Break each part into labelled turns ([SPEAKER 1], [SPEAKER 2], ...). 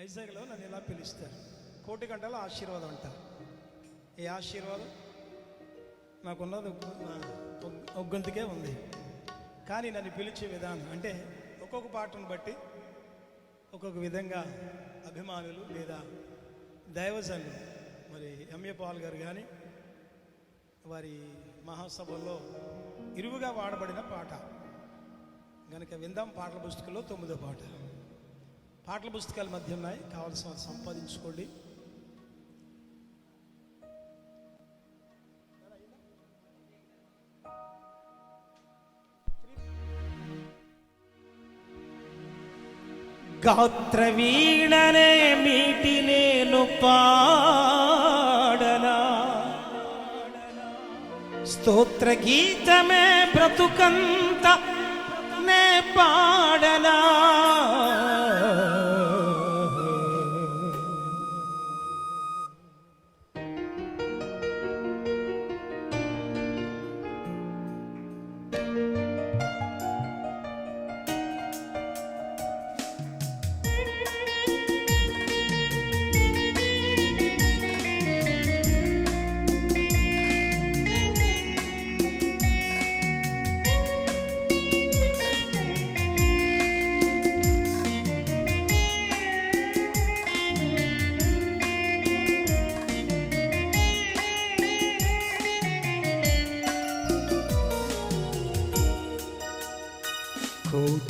[SPEAKER 1] వైజాగ్లో నన్ను ఇలా పిలుస్తారు? కోటి గంటల ఆశీర్వాదం అంటారు. ఈ ఆశీర్వాదం? నాకున్నది ఒగ్గొంతుకే ఉంది. కానీ నన్ను పిలిచే విధానం అంటే ఒక్కొక్క పాటను బట్టి ఒక్కొక్క విధంగా అభిమానులు లేదా దైవజనులు మరి ఎంఏ పాల్ గారు కానీ వారి మహాసభల్లో ఇరువుగా వాడబడిన పాట. గనక విందాం పాటల పుస్తకంలో తొమ్మిదో పాట. పాటల పుస్తకాల మధ్య ఉన్నాయి. కావాల్సిన వారు సంపాదించుకోండి. గాత్ర వీణనే మీటి నేను పాడనా స్తోత్ర గీతమే బ్రతుకంత నే పాడనా?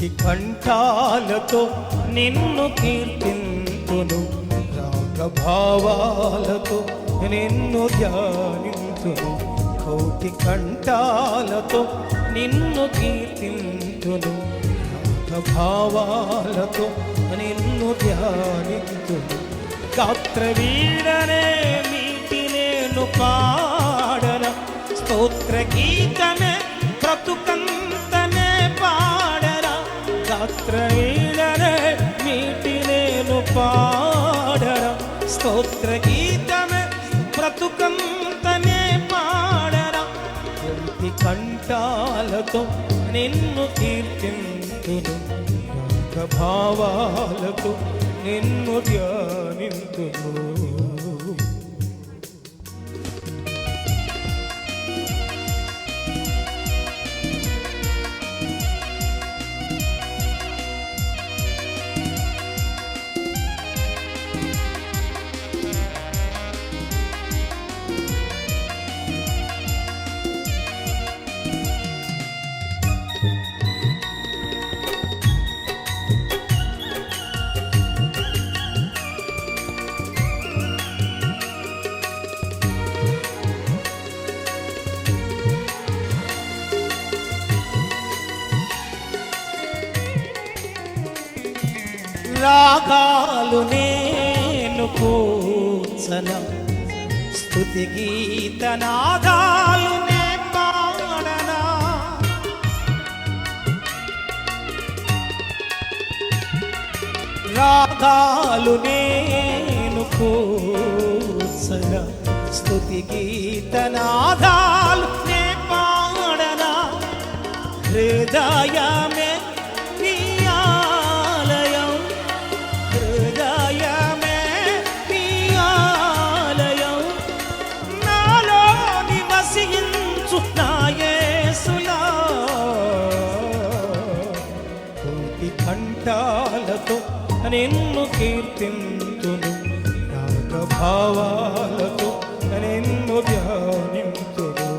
[SPEAKER 1] కోటి కంఠాలతో నిన్ను కీర్తింతును. రాగభావాలతో నిన్ను ధ్యానింతును. కోటి కంఠాలతో నిన్ను కీర్తింతును. రాగభావాలతో నిన్ను ధ్యానింతును. గాత్ర వీడనే మీటి నేను పాడన స్తోత్ర గీతమే బ్రతుకంతనే గాత్ర మీటి నేను పాడర. స్తోత్ర గీతమే బ్రతుకంతనే పాడర. ఒంటి కంఠాలతో నిన్ను కీర్తింతును భావాలకు నిన్ను ధ్యానింతును. రాగాలు నేను కూర్చన. స్తుతి గీతనాదాలు నే పాడనా. రాగాలు నేను కూర్చన. గీత గీతనాదాలు నే పాడనా. హృదయమే నిన్ను కీర్తింతును. రాగభావాలతో నిన్ను ధ్యానింతును.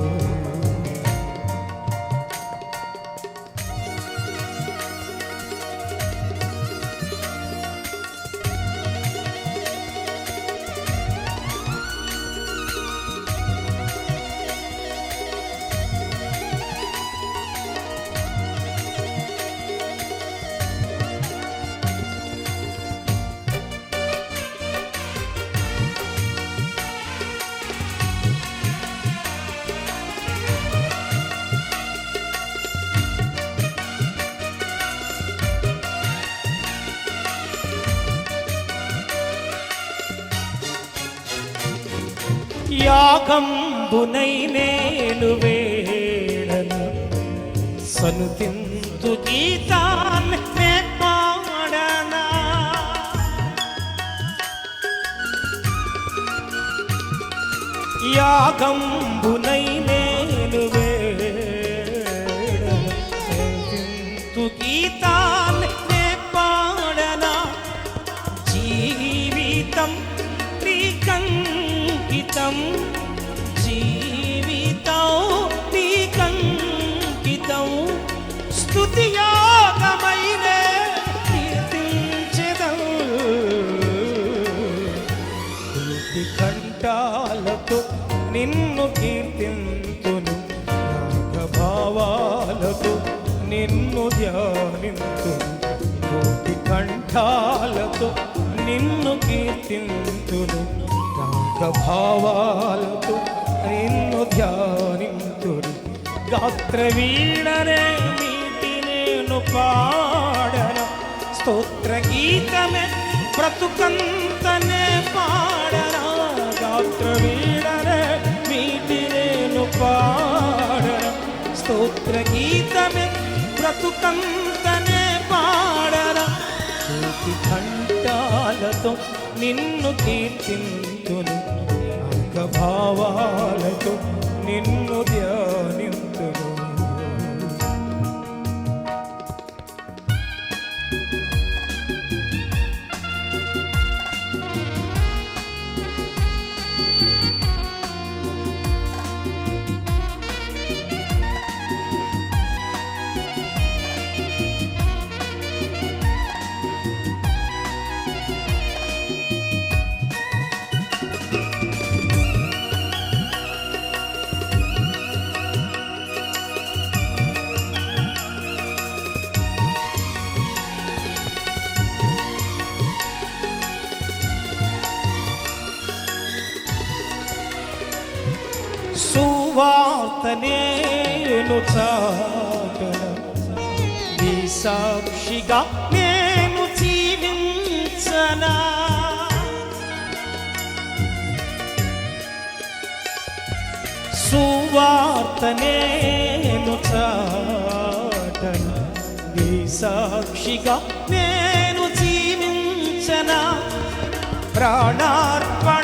[SPEAKER 1] యాగంబునై నేను వేడను. సనుతింతు గీతాన్నే
[SPEAKER 2] యాగంబునై నేను వేడను నిన్ను కోటి కంఠాలతో నిన్ను కీర్తింతును భావాలతో నిన్ను ధ్యానింతును గాత్ర వీణనే మీటి నేను పాడన. స్తోత్ర గీతమే బ్రతుకంతనే పాడన. గాత్ర వీణనే మీటి నేను పాడన. స్తోత్ర గీతమే బ్రతుకంతనే పాడరా. కోటి కంఠాలతో నిన్ను కీర్తింతును. అంగభావాలతో నిన్ను ధ్యానింతును సువార్త నేను చాటన నీ సాక్షిగా నేను జీవించనా? సువార్త నేను చాటన. నీ సాక్షిగా నేను జీవించనా? ప్రాణార్పణ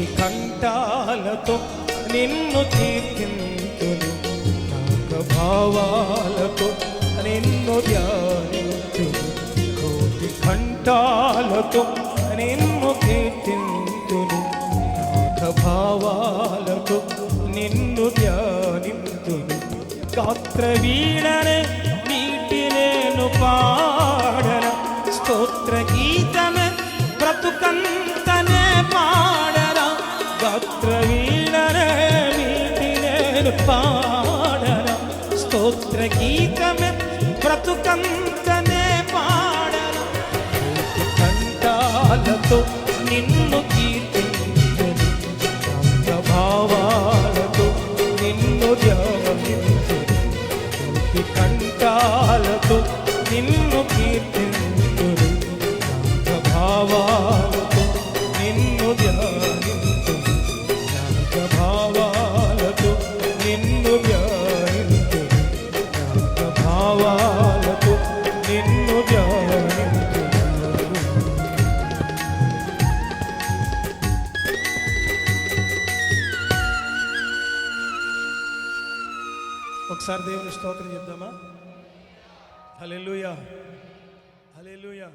[SPEAKER 2] కోటి కంఠాలతో నిన్ను కీర్తింతును. నాక భావాలతో నిన్ను ధ్యానింతును. కోటి కంఠాలతో నిన్ను కీర్తింతును. నాక భావాలతో నిన్ను ధ్యానింతును. గాత్ర వీణనే నీటి నేను పా పాడర. స్తోత్ర గీతమే బ్రతుకంతనే పాడర. కోటి కంఠాలతో నిన్ను కీర్తించును. భావాలతో నిన్ను ధ్యానించును. కోటి కంఠాలతో నిన్ను
[SPEAKER 1] ఒకసారి దేవుని స్తోత్రం చెప్దామా? హల్లెలూయా. హల్లెలూయా.